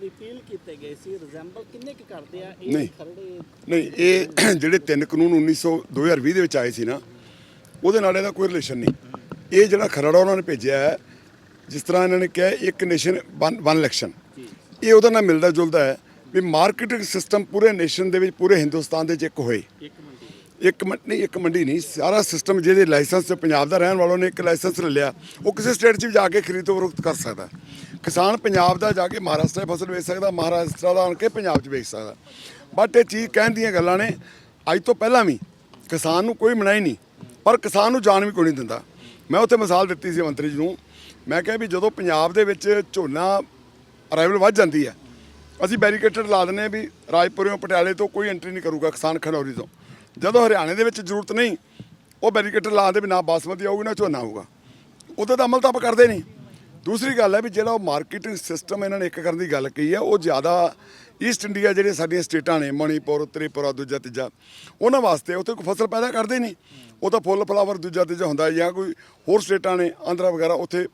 Repeal ਕੀਤੇ ਗਏ ਸੀ? ਰਿਜ਼ੈਂਬਲ ਕਿੰਨੇ ਕੁ ਕਰਦੇ ਆ? ਨਹੀਂ। ਇਹ ਖਰੜੇ ਨਹੀਂ ਇਹ ਜਿਹੜੇ ਤਿੰਨ ਕਾਨੂੰਨ 1900 2020 ਦੇ ਵਿੱਚ ਆਏ ਸੀ ਨਾ ਉਹਦੇ ਨਾਲ ਇਹਦਾ ਕੋਈ ਰਿਲੇਸ਼ਨ ਨਹੀਂ। ਇਹ ਜਿਹੜਾ ਖਰੜਾ ਉਹਨਾਂ ਨੇ ਭੇਜਿਆ ਹੈ ਜਿਸ ਤਰ੍ਹਾਂ ਇਹਨਾਂ ਨੇ ਕਿਹਾ ਇੱਕ ਨੇਸ਼ਨ ਵਨ ਇਲੈਕਸ਼ਨ ਇਹ ਉਹਦੇ ਨਾਲ ਮਿਲਦਾ ਜੁਲਦਾ ਹੈ ਵੀ ਮਾਰਕੀਟਿੰਗ ਸਿਸਟਮ ਪੂਰੇ ਨੇਸ਼ਨ ਦੇ ਵਿੱਚ ਪੂਰੇ ਹਿੰਦੁਸਤਾਨ ਦੇ ਵਿੱਚ ਇੱਕ ਹੋਏ। ਇੱਕ ਮੰਡੀ ਇੱਕ ਮੰਡੀ ਨਹੀਂ ਇੱਕ ਮੰਡੀ ਨਹੀਂ ਸਾਰਾ ਸਿਸਟਮ ਜਿਹਦੇ ਲਾਇਸੈਂਸ ਪੰਜਾਬ ਦਾ ਰਹਿਣ ਵਾਲੋਂ ਨੇ ਇੱਕ ਲਾਇਸੈਂਸ ਲੈ ਲਿਆ ਉਹ ਕਿਸੇ ਸਟੇਟ 'ਚ ਵੀ ਜਾ ਕੇ ਖਰੀਦੋ ਫਰੋਖਤ ਕਰ ਸਕਦਾ। ਕਿਸਾਨ ਪੰਜਾਬ ਦਾ ਜਾ ਕੇ ਮਹਾਰਾਸ਼ਟਰ 'ਚ ਫਸਲ ਵੇਚ ਸਕਦਾ, ਮਹਾਰਾਸ਼ਟਰ ਦਾ ਆਣ ਕੇ ਪੰਜਾਬ 'ਚ ਵੇਚ ਸਕਦਾ। ਬਟ ਇਹ ਚੀਜ਼ ਕਹਿਣ ਦੀਆਂ ਗੱਲਾਂ ਨੇ, ਅੱਜ ਤੋਂ ਪਹਿਲਾਂ ਵੀ ਕਿਸਾਨ ਨੂੰ ਕੋਈ ਮਨਾਈ ਨਹੀਂ, ਪਰ ਕਿਸਾਨ ਨੂੰ ਜਾਣ ਵੀ ਕੋਈ ਨਹੀਂ ਦਿੰਦਾ। ਮੈਂ ਉੱਥੇ ਮਿਸਾਲ ਦਿੱਤੀ ਸੀ ਮੰਤਰੀ ਜੀ ਨੂੰ, ਮੈਂ ਕਿਹਾ ਵੀ ਜਦੋਂ ਪੰਜਾਬ ਦੇ ਵਿੱਚ ਝੋਨਾ ਅਰਾਈਵਲ ਵੱਧ ਜਾਂਦੀ ਹੈ, ਅਸੀਂ ਬੈਰੀਕੇਟਡ ਲਾ ਦਿੰਦੇ ਹਾਂ ਵੀ ਰਾਜਪੁਰਿਓਂ ਪਟਿਆਲੇ ਤੋਂ ਕੋਈ ਐਂਟਰੀ ਨਹੀਂ ਕਰੂਗਾ ਕਿਸਾਨ ਖਨੌਰੀ ਤੋਂ। ਜਦੋਂ ਹਰਿਆਣੇ ਦੇ ਵਿੱਚ ਜ਼ਰੂਰਤ ਨਹੀਂ, ਉਹ ਬੈਰੀਕੇਟਡ ਲਾ ਦੇ ਵੀ ਨਾ ਬਾਸਮਤੀ ਆਊਗੀ, ਨਾ ਝੋਨਾ ਆਊਗਾ। ਉਹਦਾ ਤਾਂ ਅਮਲ ਤਾਂ ਆਪਾਂ ਕਰਦੇ ਨਹੀਂ। ਦੂਸਰੀ ਗੱਲ ਹੈ ਵੀ ਜਿਹੜਾ ਉਹ ਮਾਰਕੀਟਿੰਗ ਸਿਸਟਮ ਇਹਨਾਂ ਨੇ ਇੱਕ ਕਰਨ ਦੀ ਗੱਲ ਕਹੀ ਹੈ, ਉਹ ਜ਼ਿਆਦਾ ਈਸਟ ਇੰਡੀਆ ਜਿਹੜੇ ਸਾਡੀਆਂ ਸਟੇਟਾਂ ਨੇ, ਮਣੀਪੁਰ, ਤ੍ਰਿਪੁਰਾ, ਦੂਜਾ ਤੀਜਾ, ਉਹਨਾਂ ਵਾਸਤੇ ਉੱਥੇ ਕੋਈ ਫਸਲ ਪੈਦਾ ਕਰਦੇ ਨਹੀਂ। ਉਹ ਤਾਂ ਫੁੱਲ ਫਲਾਵਰ ਦੂਜਾ ਤੀਜਾ ਹੁੰਦਾ ਜਾਂ ਕੋਈ ਹੋਰ ਸਟੇਟਾਂ ਨੇ, ਆਂਧਰਾ ਵਗੈਰਾ, ਉੱਥੇ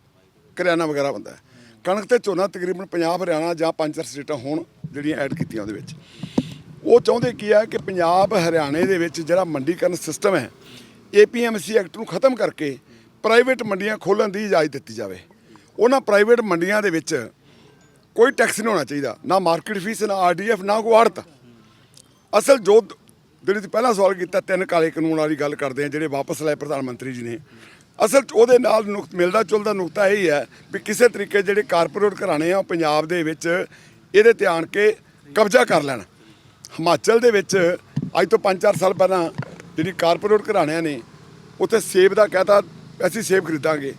ਕਰਿਆਨਾ ਵਗੈਰਾ ਹੁੰਦਾ ਕਣਕ ਤੇ ਝੋਨਾ ਤਕਰੀਬਨ ਪੰਜਾਬ ਹਰਿਆਣਾ ਜਾਂ ਪੰਜ ਚਾਰ ਸਟੇਟਾਂ ਹੋਣ ਜਿਹੜੀਆਂ ਐਡ ਕੀਤੀਆਂ ਉਹਦੇ ਵਿੱਚ। ਉਹ ਚਾਹੁੰਦੇ ਕੀ ਹੈ ਕਿ ਪੰਜਾਬ, ਹਰਿਆਣੇ ਦੇ ਵਿੱਚ ਜਿਹੜਾ ਮੰਡੀਕਰਨ ਸਿਸਟਮ ਹੈ ਏਪੀਐਮਸੀ ਐਕਟ ਨੂੰ ਖਤਮ ਕਰਕੇ ਪ੍ਰਾਈਵੇਟ ਮੰਡੀਆਂ ਖੋਲ੍ਹਣ ਦੀ ਇਜਾਜ਼ਤ ਦਿੱਤੀ ਜਾਵੇ। ਉਹਨਾਂ ਪ੍ਰਾਈਵੇਟ ਮੰਡੀਆਂ ਦੇ ਵਿੱਚ ਕੋਈ ਟੈਕਸ ਨਹੀਂ ਹੋਣਾ ਚਾਹੀਦਾ। ਨਾ ਮਾਰਕੀਟ ਫੀਸ, ਨਾ ਆਰਡੀਐਫ ਨਾ ਕੋਈ ਆੜਤ ਅਸਲ ਜੋ ਜਿਹੜੀ ਤੁਸੀਂ ਪਹਿਲਾਂ ਸਵਾਲ ਕੀਤਾ, ਤਿੰਨ ਕਾਲੇ ਕਾਨੂੰਨ ਵਾਲੀ ਗੱਲ ਕਰਦੇ ਆ, ਜਿਹੜੇ ਵਾਪਸ ਲਏ ਪ੍ਰਧਾਨ ਮੰਤਰੀ ਜੀ ਨੇ। ਅਸਲ ਉਹਦੇ ਨਾਲ ਨੁਕਤ ਮਿਲਦਾ ਜੁਲਦਾ ਨੁਕਤਾ ਇਹ ਹੀ ਹੈ ਵੀ ਕਿਸੇ ਤਰੀਕੇ ਜਿਹੜੇ ਕਾਰਪੋਰੇਟ ਘਰਾਣੇ ਆ, ਉਹ ਪੰਜਾਬ ਦੇ ਵਿੱਚ ਇਹਦੇ ਤੇ ਆਣ ਕੇ ਕਬਜ਼ਾ ਕਰ ਲੈਣ। ਹਿਮਾਚਲ ਦੇ ਵਿੱਚ ਅੱਜ ਤੋਂ 5-4 ਸਾਲ ਪਹਿਲਾਂ ਜਿਹੜੀ ਕਾਰਪੋਰੇਟ ਘਰਾਣਿਆਂ ਨੇ ਉੱਥੇ ਸੇਬ ਦਾ ਕਹਤਾ, ਅਸੀਂ ਸੇਬ ਖਰੀਦਾਂਗੇ।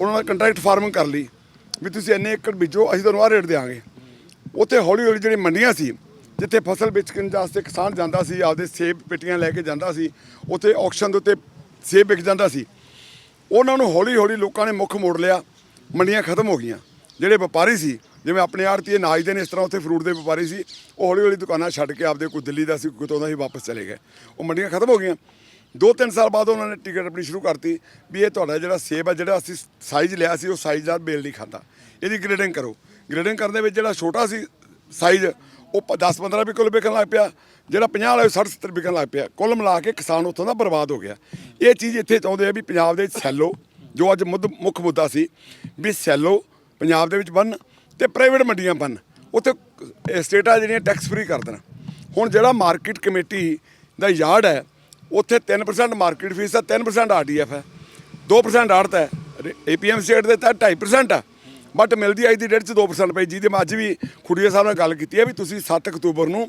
ਉਹਨਾਂ ਨਾਲ ਕੰਟਰੈਕਟ ਫਾਰਮਿੰਗ ਕਰ ਲਈ ਵੀ ਤੁਸੀਂ ਇੰਨੇ ਏਕੜ ਬੀਜੋ, ਅਸੀਂ ਤੁਹਾਨੂੰ ਆਹ ਰੇਟ ਦੇਵਾਂਗੇ ਉੱਥੇ ਹੌਲੀ ਹੌਲੀ ਜਿਹੜੀ ਮੰਡੀਆਂ ਸੀ, ਜਿੱਥੇ ਫਸਲ ਵੇਚਣ ਵਾਸਤੇ ਕਿਸਾਨ ਜਾਂਦਾ ਸੀ, ਆਪਦੇ ਸੇਬ ਪੇਟੀਆਂ ਲੈ ਕੇ ਜਾਂਦਾ ਸੀ, ਉੱਥੇ ਆਕਸ਼ਨ ਦੇ ਉੱਤੇ ਸੇਬ ਵਿਕ ਜਾਂਦਾ ਸੀ। ਉਹਨਾਂ ਨੂੰ ਹੌਲੀ ਹੌਲੀ ਲੋਕਾਂ ਨੇ ਮੁੱਖ ਮੋੜ ਲਿਆ, ਮੰਡੀਆਂ ਖਤਮ ਹੋ ਗਈਆਂ। ਜਿਹੜੇ ਵਪਾਰੀ ਸੀ, ਜਿਵੇਂ ਆਪਣੇ ਆੜਤੀਏ ਨਾਜ ਦੇ ਨੇ, ਇਸ ਤਰ੍ਹਾਂ ਉੱਥੇ ਫਰੂਟ ਦੇ ਵਪਾਰੀ ਸੀ, ਉਹ ਹੌਲੀ ਹੌਲੀ ਦੁਕਾਨਾਂ ਛੱਡ ਕੇ ਆਪਦੇ ਕੋਈ ਦਿੱਲੀ ਦਾ ਸੀ, ਕੋਈ ਕਿਤੋਂ ਦਾ ਸੀ ਵਾਪਸ ਚਲੇ ਗਏ। ਉਹ ਮੰਡੀਆਂ ਖਤਮ ਹੋ ਗਈਆਂ। ਦੋ ਤਿੰਨ ਸਾਲ ਬਾਅਦ ਉਹਨਾਂ ਨੇ ਟਿਕਟ ਆਪਣੀ ਸ਼ੁਰੂ ਕਰਤੀ ਵੀ ਇਹ ਤੁਹਾਡਾ ਜਿਹੜਾ ਸੇਬ ਹੈ ਜਿਹੜਾ ਅਸੀਂ ਸਾਈਜ਼ ਲਿਆ ਸੀ, ਉਹ ਸਾਈਜ਼ ਦਾ ਮੇਲ ਨਹੀਂ ਖਾਂਦਾ। ਇਹਦੀ ਗ੍ਰੇਡਿੰਗ ਕਰੋ। ਗ੍ਰੇਡਿੰਗ ਕਰਨ ਦੇ ਵਿੱਚ ਜਿਹੜਾ ਛੋਟਾ ਸੀ ਸਾਈਜ਼ ਉਹ 10 15 ਰੁਪਏ ਕਿਲੋ ਵਿਕਣ ਲੱਗ ਪਿਆ। ਜਿਹੜਾ 50 ਵਾਲਾ 60 70 ਵਿਕਣ ਲੱਗ ਪਿਆ। ਕੁੱਲ ਮਿਲਾ ਕੇ ਕਿਸਾਨ ਉੱਥੋਂ ਦਾ ਬਰਬਾਦ ਹੋ ਗਿਆ। ਇਹ ਚੀਜ਼ ਇੱਥੇ ਚਾਹੁੰਦੇ ਆ ਵੀ ਪੰਜਾਬ ਦੇ ਸੈਲੋ, ਜੋ ਅੱਜ ਮੁੱਦ ਮੁੱਖ ਮੁੱਦਾ ਸੀ, ਵੀ ਸੈਲੋ ਪੰਜਾਬ ਦੇ ਵਿੱਚ ਬੰਨ ਤੇ ਪ੍ਰਾਈਵੇਟ ਮੰਡੀਆਂ ਬੰਨ। ਉੱਥੇ ਸਟੇਟਾਂ ਜਿਹੜੀਆਂ ਟੈਕਸ ਫ੍ਰੀ ਕਰ ਦੇਣ। ਹੁਣ ਜਿਹੜਾ ਮਾਰਕੀਟ ਕਮੇਟੀ ਦਾ ਯਾਰਡ ਹੈ ਉੱਥੇ 3% ਮਾਰਕੀਟ ਫੀਸ ਹੈ 3% ਆਰਡੀਐਫ ਹੈ 2% ਆੜਤ ਹੈ ਏਪੀਐਮ ਸਟੇਟ ਦੇ ਤਾਂ 2.5% ਆ। ਬਟ ਮਿਲਦੀ ਅੱਜ ਦੀ ਡੇਟ ਚ 2% ਪਈ, ਜਿਹਦੇ ਮੈਂ ਅੱਜ ਵੀ ਖੁੜੀਆ ਸਾਹਿਬ ਨਾਲ ਗੱਲ ਕੀਤੀ ਹੈ ਵੀ ਤੁਸੀਂ 7 ਅਕਤੂਬਰ ਨੂੰ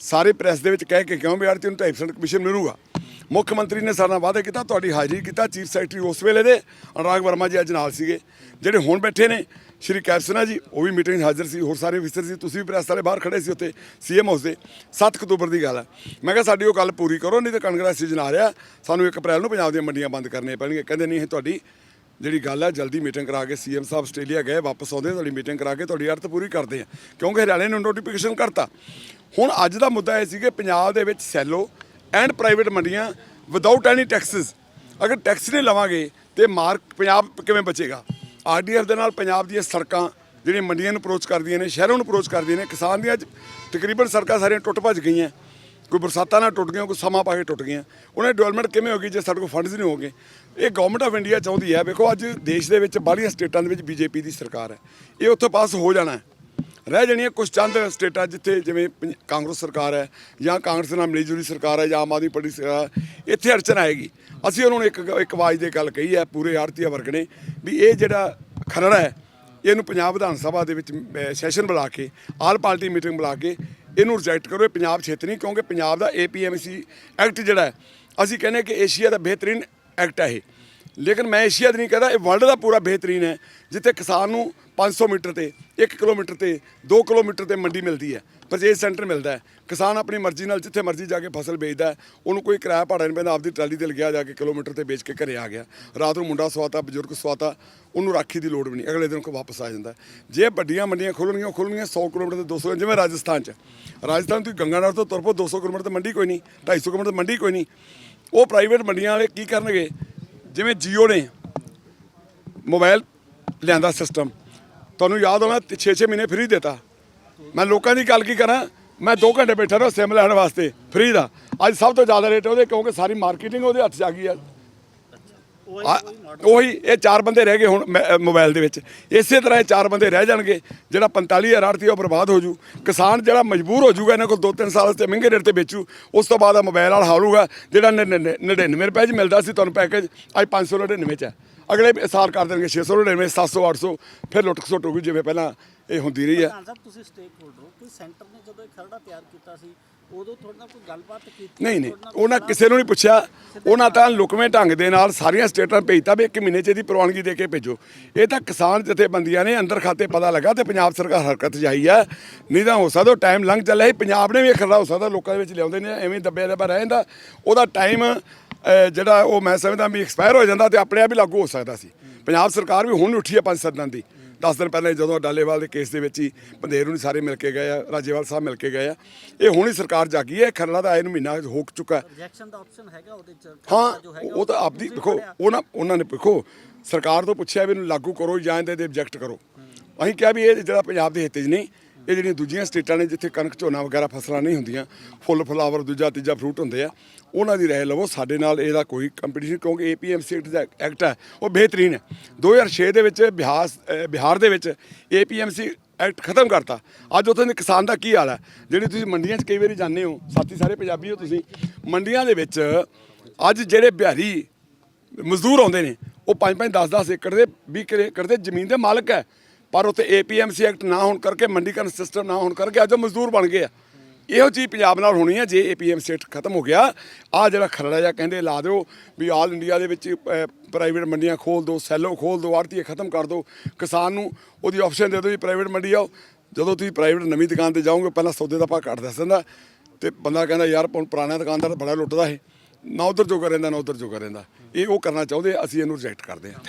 ਸਾਰੇ ਪ੍ਰੈਸ ਦੇ ਵਿੱਚ ਕਹਿ ਕੇ ਕਿਉਂ ਵੀ ਆੜਤੀ ਨੂੰ 2.5% ਕਮਿਸ਼ਨ ਮਿਲੂਗਾ। ਮੁੱਖ ਮੰਤਰੀ ਨੇ ਸਾਡੇ ਨਾਲ ਵਾਅਦਾ ਕੀਤਾ, ਤੁਹਾਡੀ ਹਾਜ਼ਰੀ ਕੀਤਾ, ਚੀਫ ਸੈਕਟਰੀ ਉਸ ਵੇਲੇ ਦੇ ਅਨੁਰਾਗ ਵਰਮਾ ਜੀ ਅੱਜ ਨਾਲ ਸੀਗੇ, ਜਿਹੜੇ ਹੁਣ ਬੈਠੇ ਨੇ, ਸ਼੍ਰੀ ਕੈਪਸਨਾ ਜੀ, ਉਹ ਵੀ ਮੀਟਿੰਗ 'ਚ ਹਾਜ਼ਰ ਸੀ, ਹੋਰ ਸਾਰੇ ਅਫਸਰ ਸੀ, ਤੁਸੀਂ ਵੀ ਪ੍ਰੈਸ ਵਾਲੇ ਬਾਹਰ ਖੜੇ ਸੀ ਉੱਥੇ, ਸੀਐਮ ਹਾਊਸ ਦੇ 7 ਅਕਤੂਬਰ ਦੀ ਗੱਲ ਹੈ ਮੈਂ ਕਿਹਾ ਸਾਡੀ ਉਹ ਗੱਲ ਪੂਰੀ ਕਰੋ, ਨਹੀਂ ਤਾਂ ਕਣਕ ਦਾ ਸੀਜ਼ਨ ਆ ਰਿਹਾ, ਸਾਨੂੰ 1 ਅਪ੍ਰੈਲ ਨੂੰ ਪੰਜਾਬ ਦੀਆਂ ਮੰਡੀਆਂ ਬੰਦ ਕਰਨੀਆਂ ਪੈਣਗੀਆਂ। ਕਹਿੰਦੇ ਨਹੀਂ, ਇਹ ਤੁਹਾਡੀ ਜਿਹੜੀ ਗੱਲ ਹੈ ਜਲਦੀ ਮੀਟਿੰਗ ਕਰਾ ਕੇ ਸੀਐਮ ਸਾਹਿਬ ਆਸਟ੍ਰੇਲੀਆ ਗਏ, ਵਾਪਸ ਆਉਂਦੇ, ਤੁਹਾਡੀ ਮੀਟਿੰਗ ਕਰਾ ਕੇ ਤੁਹਾਡੀ ਅਰਥ ਪੂਰੀ ਕਰਦੇ ਆ। ਕਿਉਂਕਿ ਹਰਿਆਣੇ ਨੂੰ ਨੋਟੀਫਿਕੇਸ਼ਨ ਕਰਤਾ। ਹੁਣ ਅੱਜ ਦਾ ਮੁੱਦਾ ਇਹ ਸੀ ਕਿ ਪੰਜਾਬ ਦੇ ਵਿੱਚ ਸੈਲੋ ਐਂਡ ਪ੍ਰਾਈਵੇਟ ਮੰਡੀਆਂ ਵਿਦਆਊਟ ਐਨੀ ਟੈਕਸਸ ਅਗਰ ਟੈਕਸ ਨਹੀਂ ਲਵਾਂਗੇ ਤੇ ਮਾਰਕ ਪੰਜਾਬ ਕਿਵੇਂ ਬਚੇਗਾ? ਆਰਡੀਐਫ ਦੇ ਨਾਲ ਪੰਜਾਬ ਦੀਆਂ ਸੜਕਾਂ ਜਿਹੜੀਆਂ ਮੰਡੀਆਂ ਨੂੰ ਅਪਰੋਚ ਕਰਦੀਆਂ ਨੇ, ਸ਼ਹਿਰਾਂ ਨੂੰ ਅਪਰੋਚ ਕਰਦੀਆਂ ਨੇ, ਕਿਸਾਨ ਦੀਆਂ ਤਕਰੀਬਨ ਸੜਕਾਂ ਸਾਰੀਆਂ ਟੁੱਟ ਭੱਜ ਗਈਆਂ। ਕੋਈ ਬਰਸਾਤਾਂ ਨਾਲ ਟੁੱਟ ਗਈਆਂ, ਕੋਈ ਸਮਾਂ ਪਾ ਕੇ ਟੁੱਟ ਗਈਆਂ। ਉਹਨਾਂ ਦੀ ਡਿਵੈਲਪਮੈਂਟ ਕਿਵੇਂ ਹੋਗੀ ਜੇ ਸਾਡੇ ਕੋਲ ਫੰਡਸ ਨਹੀਂ ਹੋਗੇ ਇਹ ਗਵਰਨਮੈਂਟ ਆਫ ਇੰਡੀਆ ਚਾਹੁੰਦੀ ਹੈ, ਵੇਖੋ ਅੱਜ ਦੇਸ਼ ਦੇ ਵਿੱਚ ਬਾਹਲੀਆਂ ਸਟੇਟਾਂ ਦੇ ਵਿੱਚ ਬੀਜੇਪੀ ਦੀ ਸਰਕਾਰ ਹੈ। ਇਹ ਉੱਥੋਂ ਪਾਸ ਹੋ ਜਾਣਾ ਹੈ। ਰਹਿ ਜਾਣੀਆਂ ਕੁਝ ਚੰਦ ਸਟੇਟਾਂ ਜਿੱਥੇ ਜਿਵੇਂ ਪੰਜ- ਕਾਂਗਰਸ ਸਰਕਾਰ ਹੈ ਜਾਂ ਕਾਂਗਰਸ ਨਾਲ ਮਿਲੀ ਜੁਲੀ ਸਰਕਾਰ ਹੈ ਜਾਂ ਆਮ ਆਦਮੀ ਪਾਰਟੀ ਸਰਕਾਰ ਹੈ, ਇੱਥੇ ਅੜਚਨ ਆਏਗੀ। ਅਸੀਂ ਉਹਨਾਂ ਨੂੰ ਇੱਕ ਇੱਕ ਆਵਾਜ਼ ਦੇ ਗੱਲ ਕਹੀ ਹੈ ਪੂਰੇ ਆੜਤੀਆ ਵਰਗ ਨੇ ਵੀ ਇਹ ਜਿਹੜਾ ਖਰੜਾ ਹੈ ਇਹਨੂੰ ਪੰਜਾਬ ਵਿਧਾਨ ਸਭਾ ਦੇ ਵਿੱਚ ਸੈਸ਼ਨ ਬੁਲਾ ਕੇ ਆਲ ਪਾਰਟੀ ਮੀਟਿੰਗ ਬੁਲਾ ਕੇ ਇਹਨੂੰ ਰਿਜੈਕਟ ਕਰੋ। ਇਹ ਪੰਜਾਬ ਛੇਤ ਨਹੀਂ ਕਿਉਂਕਿ ਪੰਜਾਬ ਦਾ ਏਪੀਐਮਸੀ ਐਕਟ ਜਿਹੜਾ ਹੈ ਅਸੀਂ ਕਹਿੰਦੇ ਕਿ ਏਸ਼ੀਆ ਦਾ ਬਿਹਤਰੀਨ ਐਕਟ ਹੈ ਇਹ। ਲੇਕਿਨ ਮੈਂ ਏਸ਼ੀਆ ਦਾ ਨਹੀਂ ਕਹਿੰਦਾ, ਇਹ ਵਰਲਡ ਦਾ ਪੂਰਾ ਬਿਹਤਰੀਨ ਹੈ, ਜਿੱਥੇ ਕਿਸਾਨ ਨੂੰ 500 ਮੀਟਰ ਤੇ 1 ਕਿਲੋਮੀਟਰ ਤੇ 2 ਕਿਲੋਮੀਟਰ ਤੇ ਮੰਡੀ ਮਿਲਦੀ ਹੈ, ਪਰਚੇਜ ਸੈਂਟਰ ਮਿਲਦਾ ਹੈ। ਕਿਸਾਨ ਆਪਣੀ ਮਰਜ਼ੀ ਨਾਲ ਜਿੱਥੇ ਮਰਜ਼ੀ ਜਾ ਕੇ ਫਸਲ ਵੇਚਦਾ ਉਹਨੂੰ ਕੋਈ ਕਿਰਾਇਆ ਭਾੜਾ ਨਹੀਂ ਪੈਂਦਾ, ਆਪਦੀ ਟਰਾਲੀ ਤੇ ਲਗਿਆ ਜਾ ਕੇ ਕਿਲੋਮੀਟਰ ਤੇ ਵੇਚ ਕੇ ਘਰੇ ਆ ਗਿਆ। ਰਾਤ ਨੂੰ ਮੁੰਡਾ ਸਵਾਤਾ, ਬਜ਼ੁਰਗ ਸਵਾਤਾ, ਉਹਨੂੰ ਰਾਖੀ ਦੀ ਲੋੜ ਵੀ ਨਹੀਂ, ਅਗਲੇ ਦਿਨ ਕੋ ਵਾਪਸ ਆ ਜਾਂਦਾ ਜੇ ਵੱਡੀਆਂ ਮੰਡੀਆਂ ਖੋਲਣਗੀਆਂ, ਉਹ ਖੋਲਣਗੀਆਂ 100 ਕਿਲੋਮੀਟਰ ਤੇ 200 ਜਿਵੇਂ ਰਾਜਸਥਾਨ ਚ। ਰਾਜਸਥਾਨ ਤੁਸੀਂ ਗੰਗਾਨਗਰ ਤੋਂ ਤੁਰ ਪਓ 200 ਕਿਲੋਮੀਟਰ ਤੇ ਮੰਡੀ ਕੋਈ ਨਹੀਂ 250 ਕਿਲੋਮੀਟਰ ਮੰਡੀ ਕੋਈ ਨਹੀਂ। ਉਹ ਪ੍ਰਾਈਵੇਟ ਮੰਡੀਆਂ ਵਾਲੇ ਕੀ ਕਰਨਗੇ? ਜਿਵੇਂ ਜੀਓ ਨੇ ਮੋਬਾਈਲ ਲਿਆਂਦਾ ਸਿਸਟਮ ਤੁਹਾਨੂੰ ਯਾਦ ਹੋਣਾ 6-6 ਮਹੀਨੇ ਫ੍ਰੀ ਦਿੱਤਾ। ਮੈਂ ਲੋਕਾਂ ਦੀ ਗੱਲ ਕੀ ਕਰਾਂ, ਮੈਂ 2 ਘੰਟੇ ਬੈਠਾ ਰਿਹਾ ਸਿਮ ਲੈਣ ਵਾਸਤੇ ਫ੍ਰੀ ਦਾ। ਅੱਜ ਸਭ ਤੋਂ ਜ਼ਿਆਦਾ ਰੇਟ ਉਹਦੇ ਕਿਉਂਕਿ ਸਾਰੀ ਮਾਰਕੀਟਿੰਗ ਉਹਦੇ ਹੱਥ 'ਚ ਆ ਗਈ ਹੈ ਆ- ਉਹੀ ਇਹ ਚਾਰ ਬੰਦੇ ਰਹਿ ਗਏ ਹੁਣ ਮੈ- ਅ, ਮੋਬਾਈਲ ਦੇ ਵਿੱਚ। ਇਸੇ ਤਰ੍ਹਾਂ ਇਹ ਚਾਰ ਬੰਦੇ ਰਹਿ ਜਾਣਗੇ ਜਿਹੜਾ 45000 ਆੜਤੀ ਉਹ ਬਰਬਾਦ ਹੋ ਜੂ। ਕਿਸਾਨ ਜਿਹੜਾ ਮਜਬੂਰ ਹੋ ਜੂਗਾ ਇਹਨਾਂ ਕੋਲ 2-3 ਸਾਲ ਤੇ ਮਹਿੰਗੇ ਰੇਟ ਤੇ ਵੇਚੂ ਉਸ ਤੋਂ ਬਾਅਦ ਆ ਮੋਬਾਈਲ ਵਾਲਾ ਹਾਲੂਗਾ ਜਿਹੜਾ 99 ਰੁਪਏ 'ਚ ਮਿਲਦਾ ਸੀ ਤੁਹਾਨੂੰ ਪੈਕੇਜ ਅੱਜ 599 'ਚ ਹੈ। ਅਗਲੇ ਸਾਲ ਕਰ ਦੇਣਗੇ 699 700 800 ਫਿਰ ਲੁੱਟ ਖਸੁੱਟ ਹੋਊਗੀ ਜਿਵੇਂ ਪਹਿਲਾਂ ਇਹ ਹੁੰਦੀ ਰਹੀ ਹੈ। ਪ੍ਰਧਾਨ ਸਾਹਿਬ ਤੁਸੀਂ ਸਟੇਕ ਹੋਲਡਰ ਹੋ। ਕੋਈ ਸੈਂਟਰ ਨੇ ਜਦੋਂ ਇਹ ਖਰੜਾ ਤਿਆਰ ਕੀਤਾ ਸੀ ਉਦੋਂ ਤੁਹਾਡੇ ਨਾਲ ਕੋਈ ਗੱਲਬਾਤ ਕੀਤੀ ਨਹੀਂ ਨਹੀਂ ਤੁਹਾਡੇ ਨਾਲ ਕੋਈ ਉਹਨਾਂ ਕਿਸੇ ਨੂੰ ਨਹੀਂ ਪੁੱਛਿਆ। ਉਹਨਾਂ ਤਾਂ ਲੁਕਵੇਂ ਢੰਗ ਦੇ ਨਾਲ ਸਾਰੀਆਂ ਸਟੇਟਾਂ ਭੇਜਤਾ ਵੀ ਇੱਕ ਮਹੀਨੇ ਚ ਇਹਦੀ ਪ੍ਰਵਾਨਗੀ ਦੇ ਕੇ ਭੇਜੋ। ਇਹ ਤਾਂ ਕਿਸਾਨ ਜਥੇਬੰਦੀਆਂ ਨੇ ਅੰਦਰ ਖਾਤੇ ਪਤਾ ਲੱਗਾ ਤੇ ਪੰਜਾਬ ਸਰਕਾਰ ਹਰਕਤ ਜਾਈ ਹੈ ਨਹੀਂ ਤਾਂ ਹੋ ਸਕਦਾ ਟਾਈਮ ਲੰਘ ਚੱਲਿਆ ਸੀ ਪੰਜਾਬ ਨੇ ਵੀ ਖੜਾ ਹੋ ਸਕਦਾ ਲੋਕਾਂ ਦੇ ਵਿੱਚ ਲਿਆਉਂਦੇ ਨੇ, ਐਵੇਂ ਦੱਬਿਆ ਦੱਬਾ ਰਹਿ ਜਾਂਦਾ। ਉਹਦਾ ਟਾਈਮ ਜਿਹੜਾ ਉਹ ਮੈਂ ਸਮਝਦਾ ਵੀ ਐਕਸਪਾਇਰ ਹੋ ਜਾਂਦਾ ਤੇ ਆਪਣੇ ਆਪ ਹੀ ਲਾਗੂ ਹੋ ਸਕਦਾ ਸੀ। ਪੰਜਾਬ ਸਰਕਾਰ ਵੀ ਹੁਣ ਉੱਠੀ ਹੈ ਪੰਜ ਸੱਤ ਦਿਨ ਦੀ। 10 ਦਿਨ ਪਹਿਲਾਂ ਜਦੋਂ ਡਾਲੇਵਾਲ ਦੇ ਕੇਸ ਦੇ ਵਿੱਚ ਹੀ ਪੰਧੇਰ ਨੂੰ ਸਾਰੇ ਮਿਲ ਕੇ ਗਏ ਆ ਰਾਜੇਵਾਲ ਸਾਹਿਬ ਮਿਲ ਕੇ ਗਏ ਆ ਇਹ ਹੁਣ ਹੀ ਸਰਕਾਰ ਜਾਗੀ ਹੈ ਖਰੜਾ ਦਾ ਆਏ ਨੂੰ ਮਹੀਨਾ ਹੋ ਚੁੱਕਾ ਹੈ। ਰਿਜੈਕਸ਼ਨ ਦਾ ਆਪਸ਼ਨ ਹੈਗਾ ਉਹਦੇ ਚ ਹਾਂ ਉਹ ਤਾਂ ਆਪਦੀ ਦੇਖੋ। ਉਹਨਾਂ ਉਹਨਾਂ ਨੇ ਦੇਖੋ ਸਰਕਾਰ ਤੋਂ ਪੁੱਛਿਆ ਵੀ ਇਹਨੂੰ ਲਾਗੂ ਕਰੋ ਜਾਂ ਇਹਦੇ ਤੇ ਆਬਜੈਕਟ ਕਰੋ ਅਸੀਂ ਕਿਹਾ ਵੀ ਇਹ ਜਿਹੜਾ ਪੰਜਾਬ ਦੇ ਹਿੱਤ 'ਚ ਨਹੀਂ ਇਹ ਜਿਹੜੀਆਂ ਦੂਜੀਆਂ ਸਟੇਟਾਂ ਨੇ ਜਿੱਥੇ ਕਣਕ, ਝੋਨਾ ਵਗੈਰਾ ਫਸਲਾਂ ਨਹੀਂ ਹੁੰਦੀਆਂ, ਫੁੱਲ, ਫਲਾਵਰ, ਦੂਜਾ, ਤੀਜਾ ਫਰੂਟ ਹੁੰਦੇ ਆ, ਉਹਨਾਂ ਦੀ ਰਹਿ ਲਵੋ, ਸਾਡੇ ਨਾਲ ਇਹਦਾ ਕੋਈ ਕੰਪੀਟੀਸ਼ਨ ਕਿਉਂਕਿ ਏਪੀਐਮਸੀ ਐਕਟ ਦਾ ਐਕਟ ਹੈ, ਉਹ ਬਿਹਤਰੀਨ ਹੈ। 2006 ਦੇ ਵਿੱਚ ਬਿਹਾਰ ਬਿਹਾਰ ਦੇ ਵਿੱਚ ਏਪੀਐਮਸੀ ਐਕਟ ਖਤਮ ਕਰਤਾ। ਅੱਜ ਉੱਥੇ ਦੇ ਕਿਸਾਨ ਦਾ ਕੀ ਹਾਲ ਹੈ? ਜਿਹੜੀ ਤੁਸੀਂ ਮੰਡੀਆਂ 'ਚ ਕਈ ਵਾਰੀ ਜਾਂਦੇ ਹੋ, ਸਾਥੀ ਸਾਰੇ ਪੰਜਾਬੀ ਹੋ ਤੁਸੀਂ, ਮੰਡੀਆਂ ਦੇ ਵਿੱਚ ਅੱਜ ਜਿਹੜੇ ਬਿਹਾਰੀ ਮਜ਼ਦੂਰ ਆਉਂਦੇ ਨੇ, ਉਹ 5-5 10-10 ਏਕੜ ਦੇ 20 ਏਕੜ ਦੇ ਜ਼ਮੀਨ ਦੇ ਮਾਲਕ ਹੈ। ਪਰ ਉੱਥੇ ਏਪੀਐਮਸੀ ਐਕਟ ਨਾ ਹੋਣ ਕਰਕੇ, ਮੰਡੀਕਰਨ ਸਿਸਟਮ ਨਾ ਹੋਣ ਕਰਕੇ ਅੱਜ ਉਹ ਮਜ਼ਦੂਰ ਬਣ ਗਏ ਆ। ਇਹੋ ਚੀਜ਼ ਪੰਜਾਬ ਨਾਲ ਹੋਣੀ ਹੈ ਜੇ ਏਪੀਐਮਸੀ ਐਕਟ ਖਤਮ ਹੋ ਗਿਆ ਆ ਜਿਹੜਾ ਖਰੜਾ ਜਿਹਾ ਕਹਿੰਦੇ, ਲਾ ਦਿਓ ਵੀ ਆਲ ਇੰਡੀਆ ਦੇ ਵਿੱਚ ਪ੍ਰਾਈਵੇਟ ਮੰਡੀਆਂ ਖੋਲ ਦਿਓ ਸੈਲੋ ਖੋਲ ਦਿਓ, ਆੜਤੀਏ ਖਤਮ ਕਰ ਦਿਓ, ਕਿਸਾਨ ਨੂੰ ਉਹਦੀ ਆਪਸ਼ਨ ਦੇ ਦਿਓ ਜੀ ਪ੍ਰਾਈਵੇਟ ਮੰਡੀ ਆਓ। ਜਦੋਂ ਤੁਸੀਂ ਪ੍ਰਾਈਵੇਟ ਨਵੀਂ ਦੁਕਾਨ ਤੇ ਜਾਓਗੇ, ਪਹਿਲਾਂ ਸੌਦੇ ਦਾ ਭਾਅ ਘੱਟ ਦੱਸ ਦਿੰਦਾ, ਤੇ ਬੰਦਾ ਕਹਿੰਦਾ, ਯਾਰ, ਹੁਣ ਪੁਰਾਣਾ ਦੁਕਾਨਦਾਰ ਬੜਾ ਲੁੱਟਦਾ ਹੈ ਨਾ ਉਧਰ ਜੋਗਾ ਰਹਿੰਦਾ, ਨਾ ਉਧਰ ਜੋਗਾ ਰਹਿੰਦਾ। ਇਹ ਉਹ ਕਰਨਾ ਚਾਹੁੰਦੇ ਅਸੀਂ ਇਹਨੂੰ ਰਿਜੈਕਟ ਕਰਦੇ ਹਾਂ